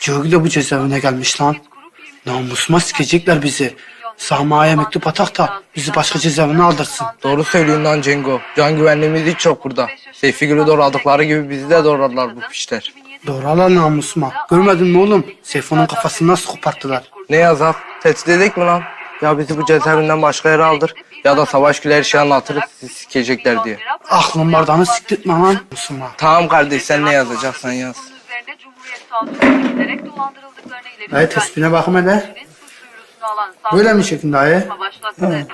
Cıvık da bu cezaevine gelmiş lan. Namusuma sikecekler bizi. Sami'ye mektup atak da bizi başka cezaevine aldırsın. Doğru söylüyorsun lan Cengo. Can güvenliğimiz hiç yok burada. Seyfi Gül'ü doğradıkları gibi bizi de doğrarlar bu pişler. Doğralar namusuma. Görmedin mi oğlum? Seyfo'nun kafasını nasıl koparttılar? Ne yazak? Tehdit edek mi lan? Ya bizi bu cezaevinden başka yere aldır ya da Savaş Gül'e her şeyi anlatırız sizi sikecekler diye. Aklın bardağını siktirtme lan namusuma. Tamam kardeş sen ne yazacaksan yaz. Giderek dolandırıldıklarını ileri Dayı tespihine bakım hele. Böyle mi çekin dayı? başlattı.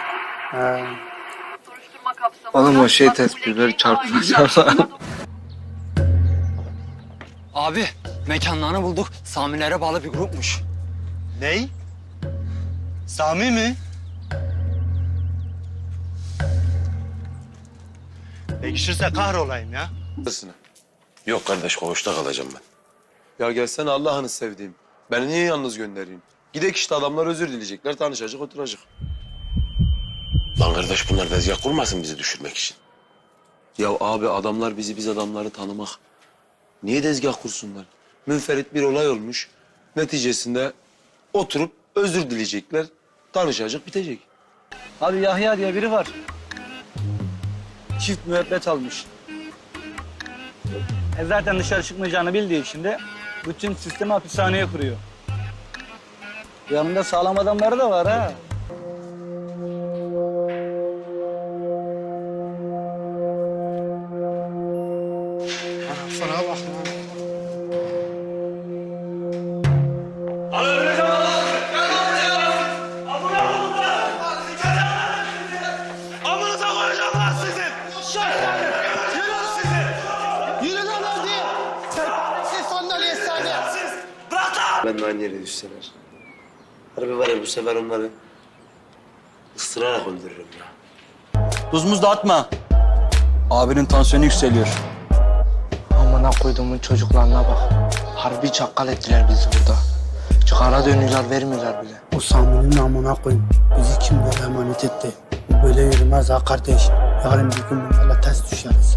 He. Soruşturma kapsamında Oğlum o şey tespihleri ait Abi mekanlarını bulduk. Samilere bağlı bir grupmuş. Ney? Sami mi? Ekşirse kahrolayım ya. Yok kardeş koğuşta kalacağım ben. Ya gelsene Allah'ını sevdiğim. Beni niye yalnız göndereyim? Gidek işte adamlar özür dileyecekler, tanışacak, oturacak. Lan kardeş bunlar tezgah kurmasın bizi düşürmek için. Ya abi adamlar bizi biz adamları tanımak. Niye tezgah kursunlar? Münferit bir olay olmuş. Neticesinde oturup özür dileyecekler. Tanışacak, bitecek. Abi Yahya diye biri var. Çift müebbet almış. E zaten dışarı çıkmayacağını bildiği için de bütün sistemi hapishaneye kuruyor. Yanında sağlam adamları da var ha. Sana bak Ben de aynı yere düşseler. Harbi var ya bu sefer onları ısırarak öldürürüm ya. Tuzumuz da atma. Abinin tansiyonu yükseliyor. Amına koyduğumun çocuklarına bak. Harbi çakkal ettiler bizi burada. Çıkara dönüyorlar vermiyorlar bile. Bu Sami'nin namına koyun. Bizi kim böyle emanet etti? Bu böyle yürümez ha kardeş. Yarın bir gün bunlarla ters düşeriz.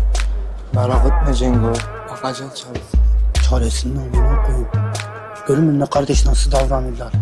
Merak etme Cengo. Bakacağız çaresi. Çaresinin namına koyun. Görün mü ne kardeş nasıl davranırlar?